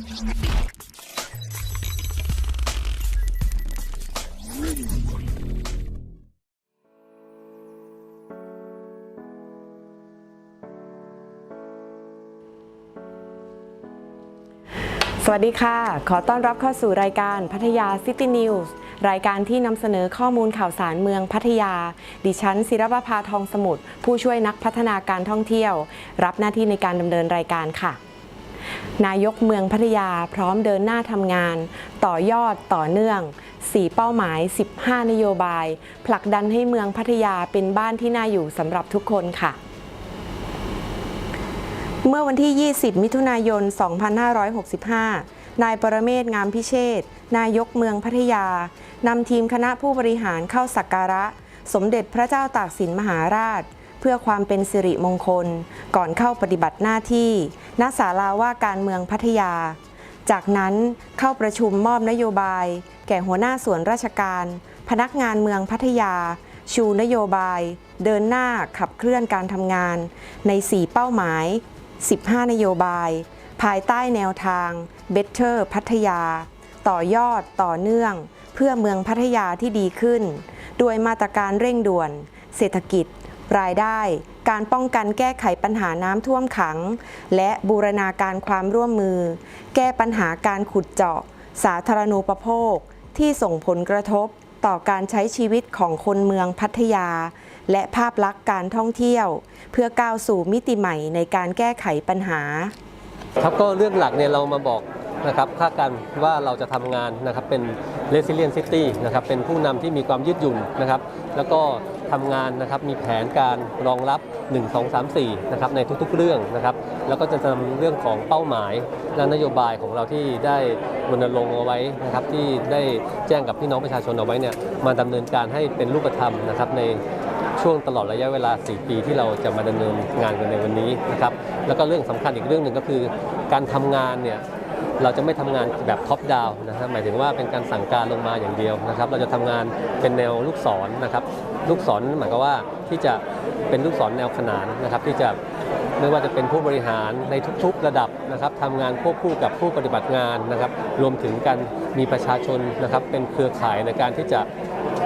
สวัสดีค่ะ ขอต้อนรับเข้าสู่รายการพัทยาซิตี้นิวส์รายการที่นำเสนอข้อมูลข่าวสารเมืองพัทยา ดิฉันศิรประภาทองสมุทรผู้ช่วยนักพัฒนาการท่องเที่ยว รับหน้าที่ในการดำเนินรายการค่ะ นายกเมืองพัทยาพร้อมเดินหน้าทำงาน ต่อยอดต่อเนื่อง 4 เป้าหมาย 15 นโยบาย ผลักดันให้เมืองพัทยาเป็นบ้านที่น่าอยู่สำหรับทุกคนค่ะเมื่อวันที่ 20 มิถุนายน 2565 นายปรเมศงามพิเชษ นายกเมืองพัทยา นำทีมคณะผู้บริหารเข้าสักการะ สมเด็จพระเจ้าตากสินมหาราช เพื่อความเป็นสิริมงคล ก่อนเข้าปฏิบัติหน้าที่ณศาลาว่าการเมืองพัทยา จากนั้นเข้าประชุมมอบนโยบาย แก่หัวหน้าส่วนราชการ พนักงานเมืองพัทยา ชูนโยบาย เดินหน้าขับเคลื่อนการทำงาน ใน 4 เป้าหมาย 15 นโยบาย ภายใต้แนวทาง Better พัทยา ต่อยอดต่อเนื่อง เพื่อเมืองพัทยาที่ดีขึ้น โดยมาตรการเร่งด่วน เศรษฐกิจ รายได้ การป้องกันแก้ไขปัญหาน้ำท่วมขัง และบูรณาการความร่วมมือ แก้ปัญหาการขุดเจาะ สาธารณูปโภค ที่ส่งผลกระทบต่อการใช้ชีวิตของคนเมืองพัทยา และภาพลักษณ์การท่องเที่ยว เพื่อก้าวสู่มิติใหม่ในการแก้ไขปัญหา ครับก็เรื่องหลักเนี่ยเรามาบอกนะครับคาดการว่าเราจะทำงานนะครับเป็น resilient city นะครับเป็นผู้นำที่มีความยืดหยุ่นนะครับ แล้วก็ ทำงานนะครับมีแผนการรองรับ 1 2 3 4นะครับในทุกๆเรื่องนะครับแล้วก็จะนำเรื่องของเป้าหมายและนโยบายของเราที่ได้รณรงค์เอาไว้นะครับที่ได้แจ้งกับพี่น้องประชาชนเอาไว้เนี่ยมาดำเนินการให้เป็นรูปธรรมนะครับในช่วงตลอดระยะเวลา 4 ปีที่เราจะมาดำเนินงานกันในวันนี้นะครับแล้วก็เรื่องสำคัญอีกเรื่องหนึ่งก็คือ การทำงานเนี่ย เราจะไม่ทำงานแบบท็อปดาวนะครับหมายถึงว่าเป็นการสั่งการลงมาอย่างเดียวนะครับ เราจะทำงานเป็นแนวลูกศรนะครับ ลูกศรหมายความว่าที่จะเป็นลูกศรแนวขนานนะครับที่จะไม่ว่าจะเป็นผู้บริหารในทุกๆระดับนะครับทำงานควบคู่กับผู้ปฏิบัติงานนะครับ รวมถึงการมีประชาชนนะครับเป็นเครือข่ายในการที่จะ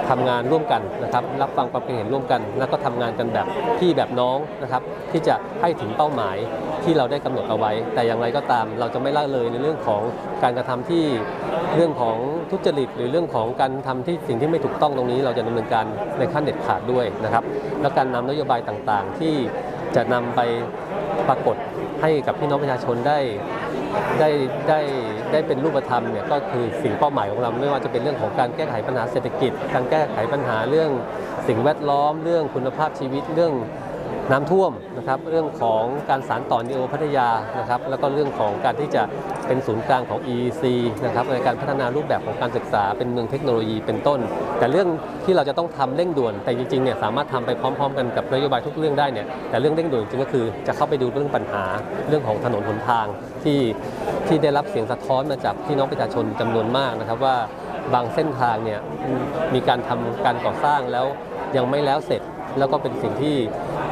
ทำงานร่วมกันนะครับ รับฟังความคิดเห็นร่วมกัน แล้วก็ทำงานกันแบบพี่แบบน้องนะครับ ที่จะให้ถึงเป้าหมายที่เราได้กำหนดเอาไว้ แต่อย่างไรก็ตามเราจะไม่ละเลยในเรื่องของการกระทำที่เรื่องของทุจริต หรือเรื่องของการทำที่สิ่งที่ไม่ถูกต้องตรงนี้ เราจะดำเนินการในขั้นเด็ดขาดด้วยนะครับ แล้วการนำนโยบายต่างๆ ที่จะนำไปปรากฏให้กับพี่น้องประชาชนได้ ได้ได้ได้เป็นรูปธรรมเนี่ยก็คือสิ่งเป้าหมายของเราไม่ว่าจะเป็นเรื่องของการแก้ไขปัญหาเศรษฐกิจ การแก้ไขปัญหาเรื่องสิ่งแวดล้อมเรื่องคุณภาพชีวิตเรื่อง น้ำท่วมนะครับเรื่องของการสารต่อนิโอพัทยานะครับแล้วก็เรื่องของการที่จะเป็นศูนย์กลางของ EEC นะครับในการพัฒนารูปแบบของการศึกษาเป็นเมืองเทคโนโลยีเป็นต้น แต่เรื่องที่เราจะต้องทำเร่งด่วน แต่จริงๆเนี่ยสามารถทำไปพร้อม ๆ กันกับนโยบายทุกเรื่องได้เนี่ยแต่เรื่องเร่งด่วนจริงก็คือจะเข้าไปดูเรื่องปัญหาเรื่องของถนนหนทางที่ที่ได้รับเสียงสะท้อนมาจากพี่น้องประชาชนจำนวนมากนะครับว่าบางเส้นทางเนี่ยมีการทำการก่อสร้างแล้วยังไม่แล้วเสร็จแล้วก็เป็นสิ่งที่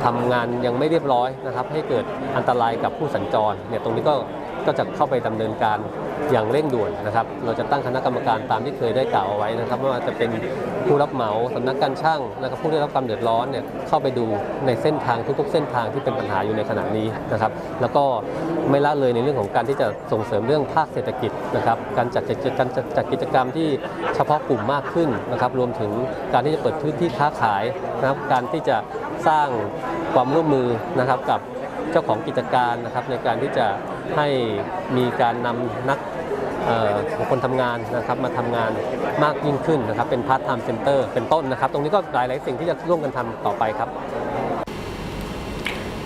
ทำงานยังไม่เรียบร้อยนะครับ ให้เกิดอันตรายกับผู้สัญจรเนี่ยตรงนี้ก็ก็จะเข้าไปดำเนินการอย่างเร่งด่วนนะครับ เราจะตั้งคณะกรรมการตามที่เคยได้กล่าวเอาไว้นะครับไม่ว่าจะเป็นผู้รับเหมาสำนักการช่างนะครับผู้ได้รับความเดือดร้อนเนี่ยเข้าไปดูในเส้นทางทุก ๆ เส้นทางที่เป็นปัญหาอยู่ในขณะนี้นะครับ แล้วก็ไม่ละเลยในเรื่องของการที่จะส่งเสริมเรื่องภาคเศรษฐกิจนะครับ การจัดการจัดจัดกิจกรรมที่เฉพาะกลุ่มมากขึ้นนะครับ รวมถึงการที่จะเปิดพื้นที่ค้าขายนะครับ การที่จะ สร้างความร่วมมือนะครับกับเจ้าของกิจการนะครับในการที่จะให้มีการนำนักของคนทำงานนะครับมาทำงานมากยิ่งขึ้นนะครับเป็นพาร์ทไทม์เซ็นเตอร์เป็นต้นนะครับ ตรงนี้ก็หลาย ๆ สิ่งที่จะร่วมกันทำต่อไปครับ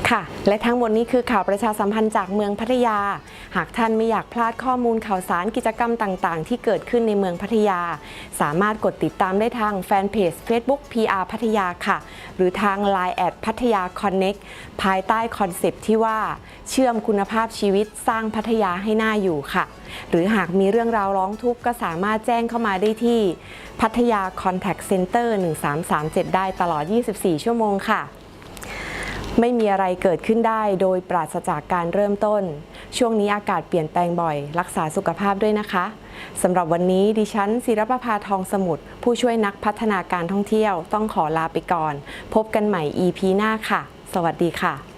ค่ะ และทั้งหมดนี้คือข่าวประชาสัมพันธ์จากเมืองพัทยา หากท่านไม่อยากพลาดข้อมูลข่าวสารกิจกรรมต่างๆ ที่เกิดขึ้นในเมืองพัทยา สามารถกดติดตามได้ทางแฟนเพจ Facebook PR พัทยาค่ะ หรือทาง Line แอดพัทยา Connect ภายใต้คอนเซปต์ที่ว่า เชื่อมคุณภาพชีวิตสร้างพัทยาให้น่าอยู่ค่ะ หรือหากมีเรื่องราวร้องทุกข์ก็สามารถแจ้งเข้ามาได้ที่พัทยา Contact Center 1337 ได้ตลอด 24 ชั่วโมงค่ะ ไม่มีอะไรเกิดขึ้นได้โดยปราศจากการเริ่มต้น ช่วงนี้อากาศเปลี่ยนแปลงบ่อย รักษาสุขภาพด้วยนะคะสำหรับวันนี้ดิฉันศิรประภาทองสมุทรผู้ช่วยนักพัฒนาการท่องเที่ยว ต้องขอลาไปก่อน พบกันใหม่ EP หน้าค่ะ สวัสดีค่ะ